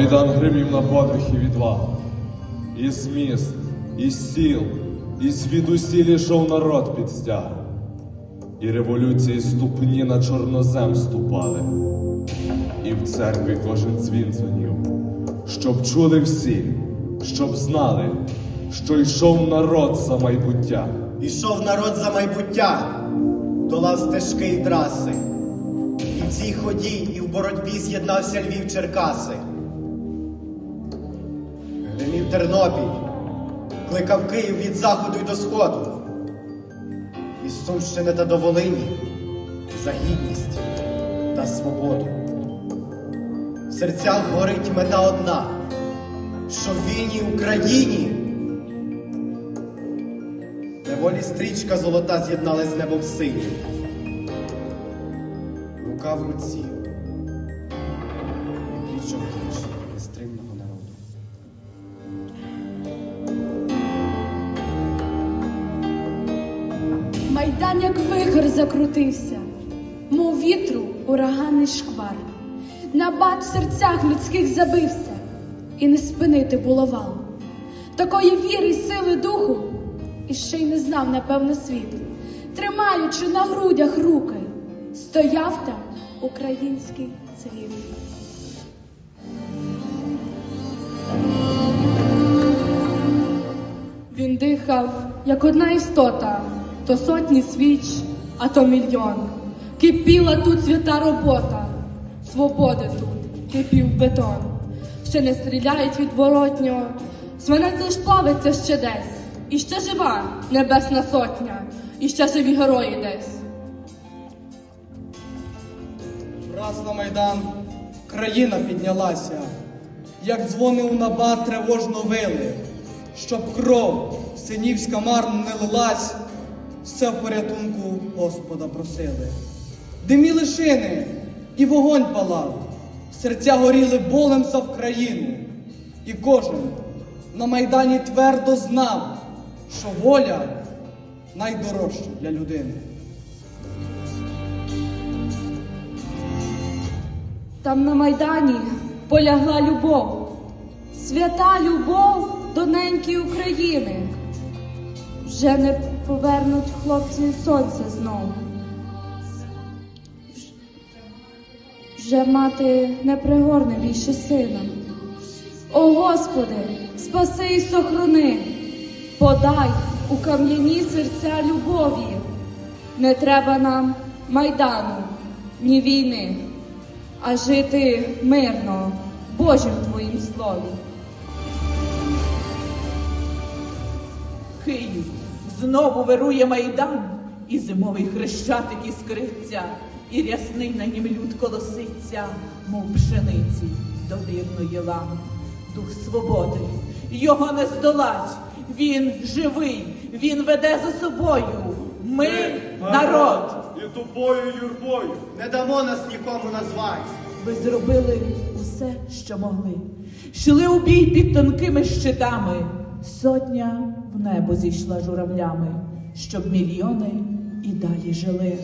Майдан гримів на подвиг і відвагу. Із міст, із сіл, і звідусіль ішов народ під стяг. І революції ступні на чорнозем ступали. І в церкві кожен дзвін дзвонів, щоб чули всі, щоб знали, що йшов народ за майбуття. Ішов народ за майбуття, долав стежки й траси. І в цій ході, і в боротьбі з'єднався Львів Черкаси. Тернопіль, кликав Київ від заходу й до сходу. Із Сумщини та до Волині за гідність та свободу. В серцях горить мета одна, що в вільній Україні Неволі стрічка золота з'єдналась з небом синім. Рука в руці. Пліч Майдан, як вихор, закрутився, мов вітру ураганний шквар. Набат в серцях людських забився, і не спинити було вал. Такої віри й сили духу, і ще й не знав, напевно, світ, тримаючи на грудях руки, стояв там український цвіт. Він дихав, як одна істота, то сотні свіч, а то мільйон. Кипіла тут свята робота, свободи тут, кипів бетон. Ще не стріляють відворотньо, свинець лиш плавиться ще десь. І ще жива небесна сотня, і ще живі герої десь. Раз на Майдан країна піднялася, як дзвони у набат тривожно вили, щоб кров синівська марно не лилась, все в порятунку Господа просили. Диміли шини, і вогонь палав, серця горіли болем за Вкраїну, і кожен на Майдані твердо знав, що воля найдорожча для людини. Там на Майдані полягла любов, свята любов до неньки України. Вже не повернуть хлопці сонце знов. Вже мати не пригорне більше сина. О Господи, спаси і сохрони, подай у кам'яні серця любові. Не треба нам майдану, ні війни а жити мирно, Божим твоїм слові. Київ знову вирує майдан, і зимовий хрещатик іскриться, і рясний на нім люд колоситься, мов пшениці до вірної лани. Дух свободи, його не здолать. Він живий, він веде за собою. Ми народ. І тупою юрбою. Не дамо нас нікому назвати. Ви зробили усе, що могли. Йшли у бій під тонкими щитами. Сотня в небо зійшла журавлями, щоб мільйони і далі жили.